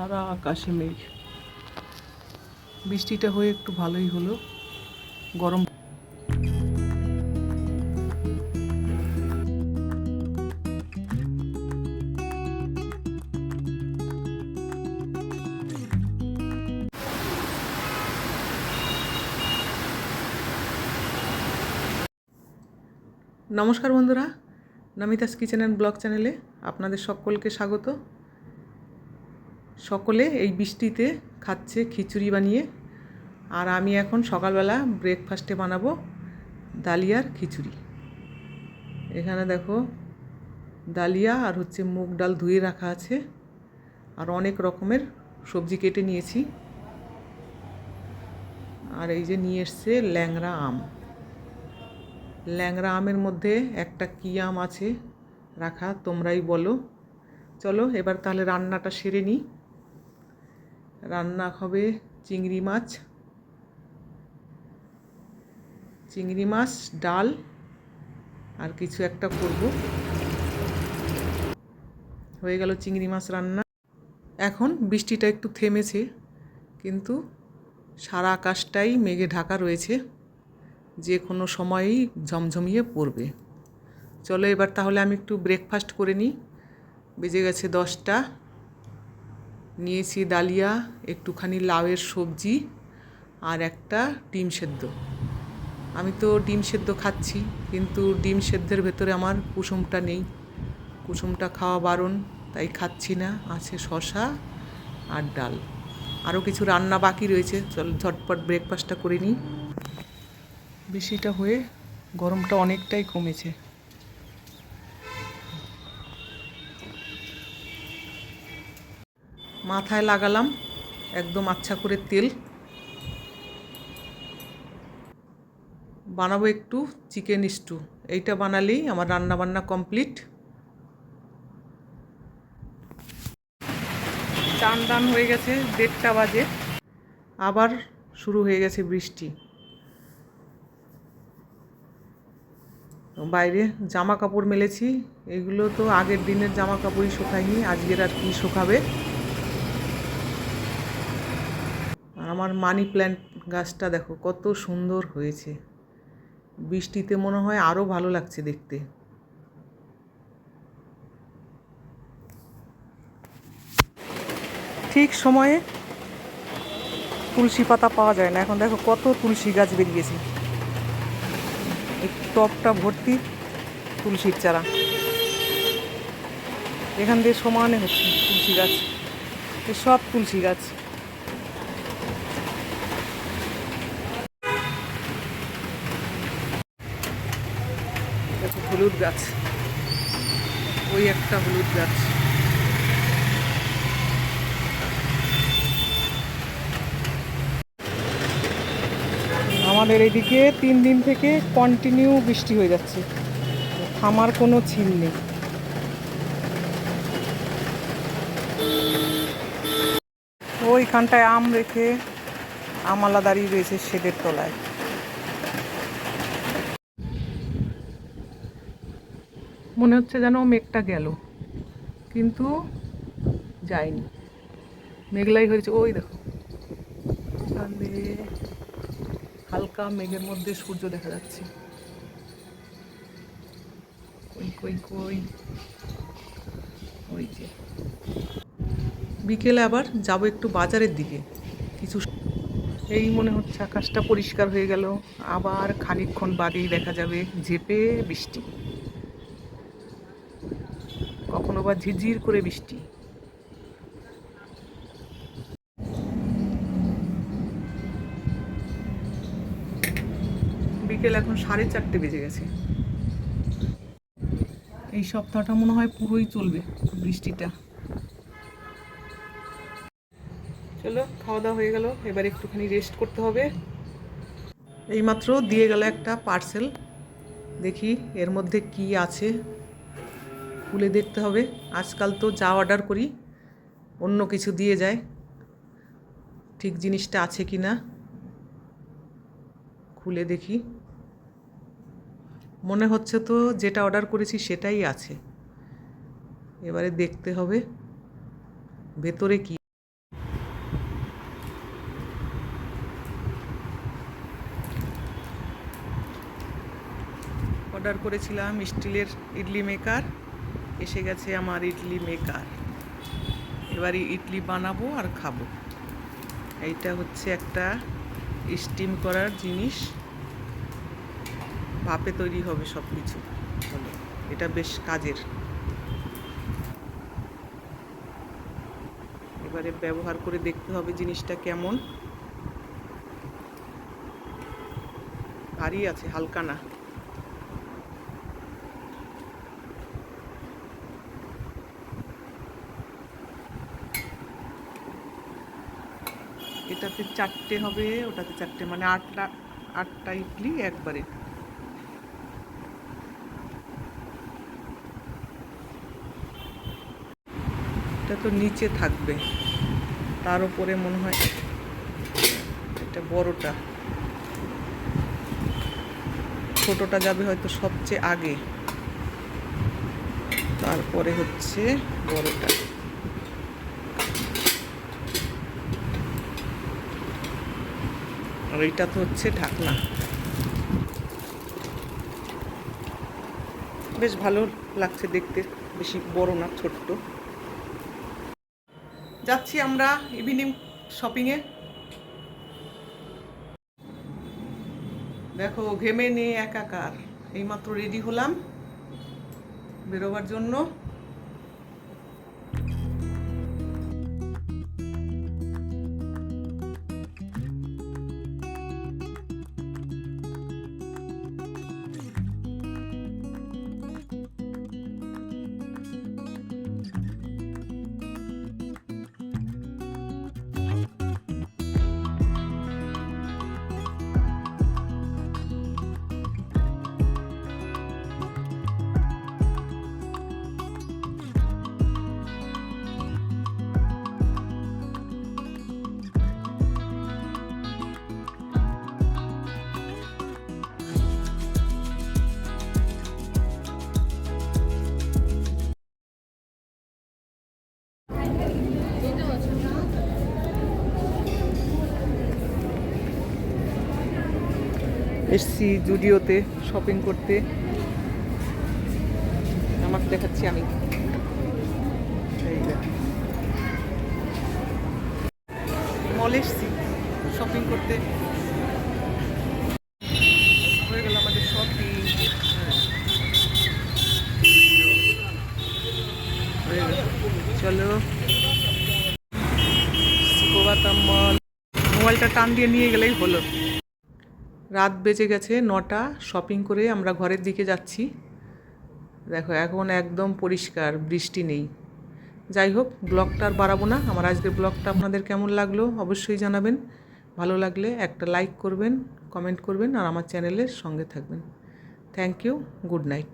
সারা আকাশে মেঘ। বৃষ্টিটা হয়ে একটু ভালোই হলো। গরম নমস্কার বন্ধুরা, নমিতাস কিচেন অ্যান্ড ব্লগ চ্যানেলে আপনাদের সকলকে স্বাগত। সকলে এই বৃষ্টিতে খাচ্ছে খিচুড়ি বানিয়ে। আর আমি এখন সকালবেলা ব্রেকফাস্টে বানাবো ডালিয়ার খিচুড়ি। এখানে দেখো ডালিয়া আর হচ্ছে মুগ ডাল ধুয়ে রাখা আছে। আর অনেক রকমের সবজি কেটে নিয়েছি। আর এই যে নিয়ে এসছে ল্যাংরা আম। ল্যাংরা আমের মধ্যে একটা কী আম আছে রাখা তোমরাই বলো। চলো এবার তাহলে রান্নাটা সেরে নিই। রান্না হবে চিংড়ি মাছ। চিংড়ি মাছ, ডাল, আর কিছু একটা করব। হয়ে গেল চিংড়ি মাছ রান্না। এখন বৃষ্টিটা একটু থেমেছে, কিন্তু সারা আকাশটাই মেঘে ঢাকা রয়েছে। যে কোনো সময়েই ঝমঝমিয়ে পড়বে। চলো এবার তাহলে আমি একটু ব্রেকফাস্ট করে নিই। বেজে গেছে দশটা। নিয়েছি ডালিয়া, একটুখানি লাউয়ের সবজি আর একটা ডিম সেদ্ধ। আমি তো ডিম সেদ্ধ খাচ্ছি, কিন্তু ডিম সেদ্ধের ভেতরে আমার কুসুমটা নেই। কুসুমটা খাওয়া বারণ, তাই খাচ্ছি না। আছে শশা আর ডাল। আরও কিছু রান্না বাকি রয়েছে। চল, ঝটপট ব্রেকফাস্টটা করে নিই। বেশিটা হয়ে গরমটা অনেকটাই কমেছে। মাথায় লাগালাম একদম আচ্ছা করে তেল। বানাবো একটু চিকেন স্টু। এইটা বানালেই আমার রান্না বান্না কমপ্লিট। চান দান হয়ে গেছে, দেড়টা বাজে। আবার শুরু হয়ে গেছে বৃষ্টি। বাইরে জামা কাপড় মেলেছি। এগুলো তো আগের দিনের জামা কাপড়ই শুকায়নি, আজকের আর কি শুকাবে আর আমার মানি প্ল্যান্ট গাছটা দেখো, কত সুন্দর হয়েছে। বৃষ্টিতে মনে হয় আরও ভালো লাগছে দেখতে। ঠিক সময়ে তুলসী পাতা পাওয়া যায় না। এখন দেখো কত তুলসী গাছ বেরিয়েছে। টপটা ভর্তি তুলসীর চারা। এখান দিয়ে সমানে হচ্ছে তুলসী গাছ। সব তুলসী গাছ। দেখো হলুদ গাছ। ওই একটা হলুদ গাছ। আমাদের এদিকে তিন দিন থেকে কন্টিনিউ বৃষ্টি হয়ে যাচ্ছে। থামার কোনো ছিল নেই। ওইখানটায় আম রেখে আমালা দাঁড়িয়ে রয়েছে শেডের তলায়। মনে হচ্ছে যেন মেঘটা গেল। কিন্তু যায়নি। মেঘলাই হয়েছে। ওই দেখো। ওখানে হালকা মেঘের মধ্যে সূর্য দেখা যাচ্ছে। কই কই কই। ওই যে। বিকেলে আবার যাব একটু বাজারের দিকে। কিছু এই মনে হচ্ছে আকাশটা পরিষ্কার হয়ে গেল। আবার খানিকক্ষণ বাদেই দেখা যাবে ঝেপে বৃষ্টি। কখনো বা ঝিরঝির করে বৃষ্টি। বিকেল এখন সাড়ে চারটে বেজে গেছে। এই সপ্তাহটা মনে হয় পুরোই চলবে বৃষ্টিটা। চলো খাওয়া দাওয়া হয়ে গেল, এবার একটুখানি রেস্ট করতে হবে। এইমাত্র দিয়ে গেল একটা পার্সেল দেখি এর মধ্যে কি আছে। খুলে দেখতে হবে। আজকাল তো যা অর্ডার করি, অন্য কিছু দিয়ে যায়। ঠিক জিনিসটা আছে কি না, খুলে দেখি। মনে হচ্ছে তো যেটা অর্ডার করেছি সেটাই আছে। এবারে দেখতে হবে, ভেতরে কি। অর্ডার করেছিলাম স্টিলের ইডলি মেকার এসে গেছে আমার ইডলি মেকার এবারে ইডলি বানাবো আর খাব। এইটা হচ্ছে একটা স্টিম করার জিনিস। ভাপে তৈরি হবে সব কিছু এটা বেশ কাজের। এবারে ব্যবহার করে দেখতে হবে জিনিসটা কেমন। ভারী আছে, হালকা না। এটাতে চারটে হবে, ওটাতে চারটে মানে আটটা আটটা ইডলি একবারে। এটা তো নিচে থাকবে। তার উপরে মনে হয় এটা বড়টা। ছোটটা যাবে হয়তো সবচেয়ে আগে। তারপরে হচ্ছে বড়টা। এইটা তো হচ্ছে ঢাকনা। বেশ ভালো লাগছে দেখতে, বেশি বড় না, ছোট্ট। যাচ্ছি আমরা ইভিনিং শপিংয়ে দেখো, ঘেমে নিয়ে একাকার। এইমাত্র রেডি হলাম। বেরোবার জন্য। এসছি জুডিওতে শপিং করতে। আমাকে দেখাচ্ছি আমি। মল এসছি শপিং করতে হয়ে গেল আমাদের শপিং চলো মোবাইলটা টান দিয়ে নিয়ে গেলেই হলো। রাত বেজে গেছে নটা, শপিং করে আমরা ঘরের দিকে যাচ্ছি। দেখো, এখন একদম পরিষ্কার, বৃষ্টি নেই। যাই হোক, ব্লগটা আর বাড়াবো না। আমার আজকের ব্লগটা আপনাদের কেমন লাগল অবশ্যই জানাবেন। ভালো লাগলে একটা লাইক করবেন, কমেন্ট করবেন আর আমার চ্যানেলের সঙ্গে থাকবেন। Thank you, good night.